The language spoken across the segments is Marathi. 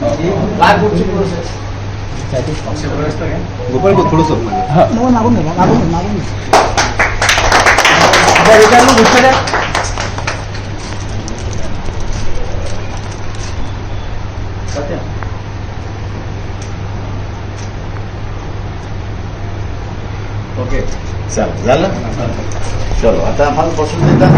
काय पुढची प्रोसेस गोपाळ थोडंसं मागे. नको मागून मागून मागून. सत्या. ओके. चालेल झालं? चलो आता आम्हाला बसून देता.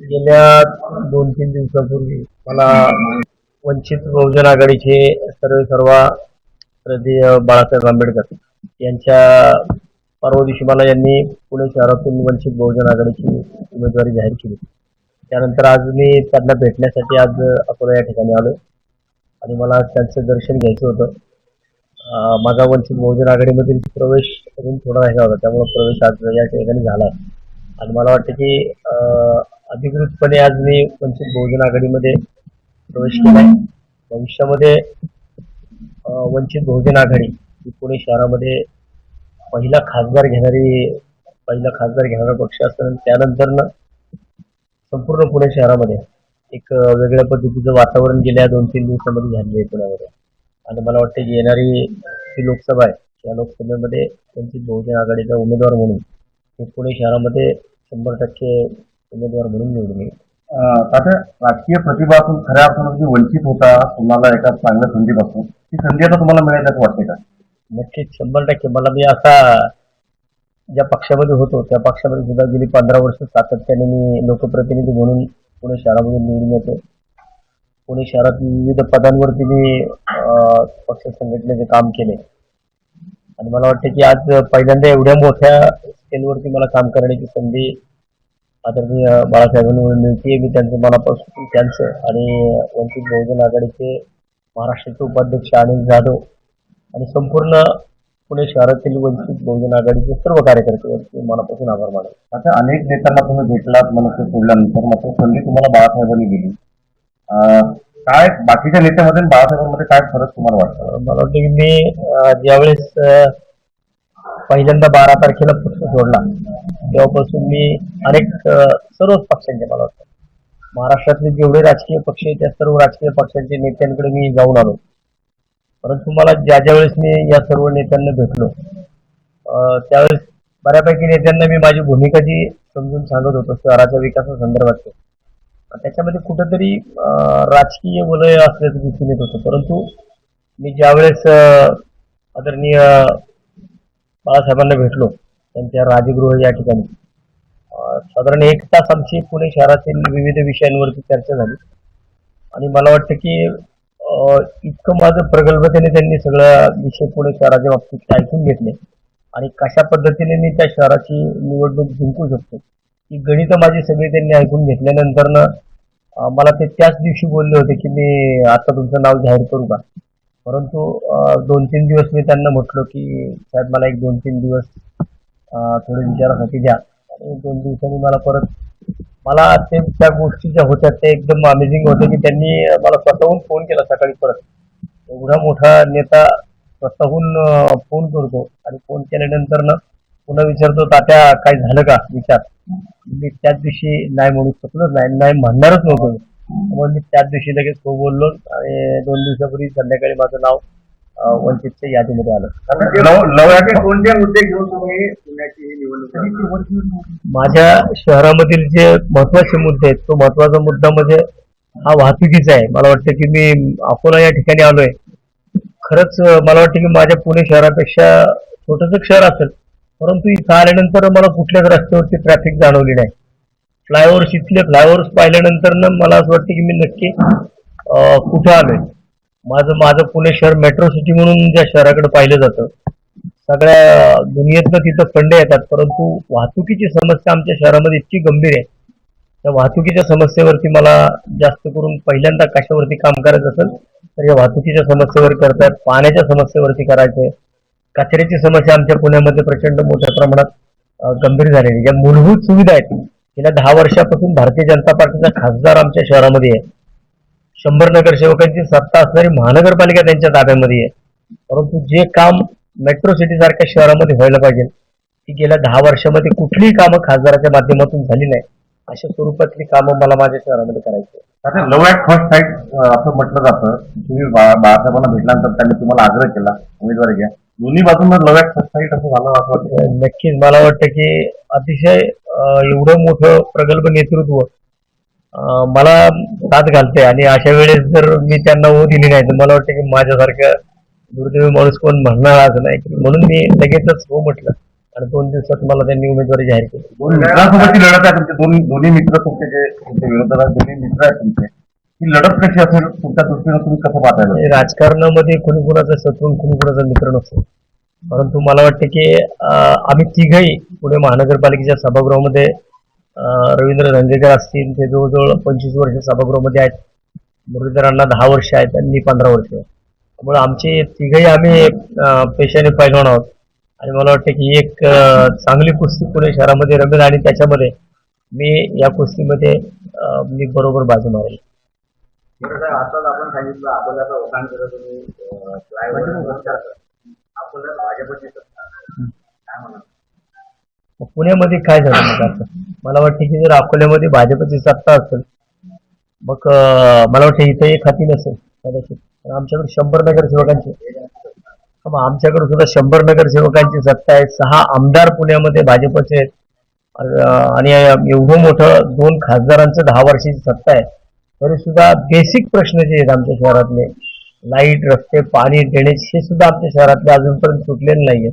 गेल्या दोन तीन दिवसापूर्वी मला वंचित बहुजन आघाडीचे सर्व सर्व बाळासाहेब आंबेडकर यांच्या परवा दिवशी मला यांनी पुणे शहरातून वंचित बहुजन आघाडीची उमेदवारी जाहीर केली. त्यानंतर आज मी त्यांना भेटण्यासाठी आज अकोला या ठिकाणी आलो आणि मला त्यांचं दर्शन घ्यायचं होतं. माझा वंचित बहुजन आघाडीमधील प्रवेश अजून थोडा राहिला होता. त्यामुळे प्रवेश आज या ठिकाणी झाला. आणि मला वाटतं की अधिकृतपणे आज मी वंचित बहुजन आघाडीमध्ये प्रवेश केला भविष्यामध्ये वंचित बहुजन आघाडी ही पुणे शहरामध्ये पहिला खासदार घेणारी पहिला खासदार घेणारा पक्ष असताना त्यानंतर संपूर्ण पुणे शहरामध्ये एक वेगळ्या पद्धतीचं वातावरण गेल्या दोन तीन दिवसामध्ये झालेलं आहे पुण्यामध्ये. आणि मला वाटतं की येणारी जी लोकसभा आहे त्या लोकसभेमध्ये वंचित बहुजन आघाडीचा उमेदवार म्हणून हे पुणे शहरामध्ये शंभर टक्के उमेदवार म्हणून निवडून येईल. आता राजकीय प्रतिभातून खऱ्या अर्थानं वंचित होता तुम्हाला एका चांगल्या संधीपासून ती संधी आता तुम्हाला मिळेल असं वाटते का? नक्कीच शंभर टक्के. मला मी असा ज्या पक्षामध्ये होतो त्या पक्षामध्ये सुद्धा गेली पंधरा वर्ष सातत्याने मी लोकप्रतिनिधी म्हणून पुणे शहरामधून निवडून येतो पुणे शहरात विविध पदांवरती मी पक्ष संघटनेचे काम केले. आणि मला वाटतं की आज पहिल्यांदा एवढ्या मोठ्या स्केलवरती मला काम करण्याची संधी आदरणीय बाळासाहेबांवर मिळते मी त्यांचं मनापासून त्यांचं आणि वंचित बहुजन आघाडीचे महाराष्ट्राचे उपाध्यक्ष अनिल जाधव आणि संपूर्ण पुणे शहरातील वंचित बहुजन आघाडीचे सर्व कार्यकर्ते यांचे मनापासून आभार मानतो. आता अनेक नेत्यांना तुम्ही भेटलात मनुष्य सोडल्यानंतर मात्र संधी तुम्हाला बाळासाहेबांनी दिली. काय बाकीच्या नेत्यामध्ये बाळासाहेबांमध्ये काय फरक तुम्हाला वाटतं? मला वाटतं की मी ज्यावेळेस पहिल्यांदा बारा तारखेला पक्ष सोडला तेव्हापासून मी अनेक सर्वच पक्षांचे मला वाटतं. महाराष्ट्रातले जेवढे राजकीय पक्ष आहेत त्या सर्व राजकीय पक्षांच्या नेत्यांकडे मी जाऊन आलो. परंतु मला ज्या ज्या वेळेस मी या सर्व नेत्यांना भेटलो त्यावेळेस बऱ्यापैकी नेत्यांना मी माझी भूमिका जी समजून सांगत होतो शहराच्या विकासासंदर्भात त्याच्यामध्ये कुठंतरी राजकीय वलय असल्याचं दिसून येत होतं. परंतु मी ज्यावेळेस आदरणीय बाळासाहेबांना भेटलो त्यांच्या राजगृह या ठिकाणी साधारण एक तास आमची पुणे शहरातील विविध विषयांवरती चर्चा झाली. आणि मला वाटतं की इतकं माझं प्रगल्भतेने त्यांनी सगळं विषय पुणे शहराच्या बाबतीत ऐकून घेतले. आणि कशा पद्धतीने मी त्या शहराची निवडणूक जिंकू शकतो ही गणितं माझी सगळी त्यांनी ऐकून घेतल्यानंतरनं मला ते त्याच दिवशी बोलले होते की मी आता तुमचं नाव जाहीर करू का? परंतु दोन तीन दिवस मी त्यांना म्हटलो की साहेब मला एक दोन तीन दिवस थोडे विचारासाठी द्या. आणि दोन दिवसांनी मला परत मला ते त्या गोष्टी ज्या होत्या ते एकदम अमेझिंग होतं की त्यांनी मला स्वतःहून फोन केला सकाळी परत. एवढा मोठा नेता स्वतःहून फोन करतो आणि फोन केल्यानंतर ना पुन्हा विचारतो तात्या काय झालं का? विचार. मी त्याच दिवशी नाही म्हणू शकलोच नाही नाही म्हणणारच नव्हतो. मग मी त्याच दिवशी लगेच तो बोललो आणि दोन दिवसापूर्वी संध्याकाळी माझं नाव वंचितच्या यादीमध्ये आलं. कोणते मुद्दे घेऊन तुम्ही पुण्याची ही निवडणूक माझ्या शहरामधील जे महत्त्वाचे मुद्दे आहेत तो महत्त्वाचा मुद्दा म्हणजे हा वाहतुकीचा आहे. मला वाटतं की मी अकोला या ठिकाणी आलोय. खरंच मला वाटतं की माझ्या पुणे शहरापेक्षा छोटंसं शहर असेल परंतु इथं आल्यानंतर मला कुठल्याच रस्त्यावरती ट्रॅफिक जाणवली नाही. फ्लायओव्हर्स इथले फ्लायओव्हर्स पाहिल्यानंतर ना मला असं वाटतं की मी नक्की कुठं आलोय. माझं माझं पुणे शहर मेट्रो सिटी म्हणून ज्या शहराकडे पाहिलं जातं सगळ्या दुनियेतनं तिथं फंड येतात परंतु वाहतुकीची समस्या आमच्या शहरामध्ये इतकी गंभीर आहे. त्या वाहतुकीच्या समस्येवरती मला जास्त करून पहिल्यांदा कशावरती काम करायचं असेल तर या वाहतुकीच्या समस्येवर करतात पाण्याच्या समस्येवरती करायचंय. कचऱ्याची समस्या आमच्या पुण्यामध्ये प्रचंड मोठ्या प्रमाणात गंभीर झालेली ज्या मूलभूत सुविधा आहेत. गेल्या दहा वर्षापासून भारतीय जनता पार्टीचा खासदार आमच्या शहरामध्ये आहे. शंभर नगरसेवकांची सत्ता असणारी महानगरपालिका त्यांच्या ताब्यामध्ये आहे. परंतु जे काम मेट्रो सिटी सारख्या शहरामध्ये व्हायला पाहिजे ती गेल्या दहा वर्षामध्ये कुठलीही कामं खासदाराच्या माध्यमातून झाली नाही. अशा स्वरूपातली कामं मला माझ्या शहरामध्ये करायची. आता लव ॲट फर्स्ट साईट असं म्हटलं जातं. तुम्ही बाळासाहेबांना भेटल्यानंतर त्यांनी तुम्हाला आग्रह केला उमेदवारी घ्या. दोन्ही बाजूंना लव ॲट फर्स्ट साईट असं झालं असं वाटतं. नक्कीच. मला वाटतं की अतिशय एवढं मोठं प्रगल्भ नेतृत्व मला साथ घालते आणि अशा वेळेस जर मी त्यांना हो दिली नाही तर मला वाटतं की माझ्यासारखं दुर्दैवी माणूस कोण म्हणणार असं नाही. म्हणून मी लगेचच हो म्हटलं आणि दोन दिवसात मला त्यांनी उमेदवारी जाहीर केली. मित्रांसोबतची लढत आहे तुमचे. दोन दोन्ही मित्र तुमचे जे तुमचे विरोधात आहेत, दोन्ही मित्र आहेत तुमचे. ही लढत कशी असेल? तुमच्या दृष्टीनं तुम्ही कसं पाहताय? म्हणजे राजकारणामध्ये कुणी कुणाचा शत्रू कुणी कुणाचा मित्र नसतो. परंतु मला वाटतं की आम्ही तिघही पुणे महानगरपालिकेच्या सभागृहामध्ये रवींद्र धंगेकर असतील ते जवळजवळ पंचवीस वर्ष सभागृहामध्ये आहेत. मुरलीधरांना दहा वर्ष आहेत आणि मी पंधरा वर्ष त्यामुळे आमचे तिघही आम्ही पेशाने पैलवान आहोत. आणि मला वाटतं की एक चांगली कुस्ती पुणे शहरामध्ये रमेल आणि त्याच्यामध्ये मी या कुस्तीमध्ये मी बरोबर बाजू मारेल. आताच आपण सांगितलं अकोल्याचा वखाण केलं तुम्ही अं, फ्लायओव्हर अकोल्यात भाजपची सत्ता. काय म्हणा पुण्यामध्ये काय झालं मग आता? मला वाटतं की जर अकोल्यामध्ये भाजपची सत्ता असेल मग मला वाटतं इथं एक हाती नसेल कदाचित. पण आमच्याकडे शंभर नगरसेवकांची. मग आमच्याकडे सुद्धा शंभर नगरसेवकांची सत्ता आहे. सहा आमदार पुण्यामध्ये भाजपचे आहेत. आणि एवढं मोठं दोन खासदारांचं दहा वर्षाची सत्ता आहे. तरी सुद्धा बेसिक प्रश्न जे आहेत आमच्या शहरातले लाइट रस्ते पाणी ड्रेनेज हे सुद्धा आमच्या शहरातले अजूनपर्यंत सुटलेले नाहीये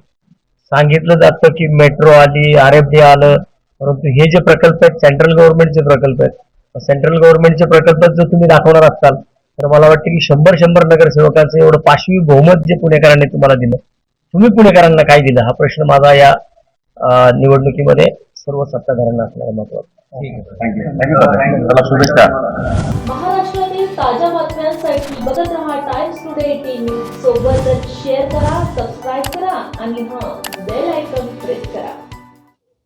सांगितलं जातं की मेट्रो आली आर एफ डी आलं. परंतु हे जे प्रकल्प आहेत सेंट्रल गव्हर्नमेंटचे प्रकल्प आहेत. सेंट्रल गव्हर्नमेंटचे प्रकल्प जर तुम्ही दाखवणार असाल तर मला वाटतं की शंभर शंभर नगरसेवकांचं एवढं पाचवी बहुमत जे पुणेकरांनी तुम्हाला दिलं तुम्ही पुणेकरांना काय दिलं? हा प्रश्न माझा या निवडणुकीमध्ये सर्व सत्ताधाऱ्यांना असणारा महत्त्वाचा थँक्यू थँक्यू चला शुभेच्छा. महाराष्ट्रातील ताज्या बातम्यांसाठी बघत रहा टाइम्स टुडे टीव्ही सोबतच शेअर करा सबस्क्राईब करा आणि हां bell icon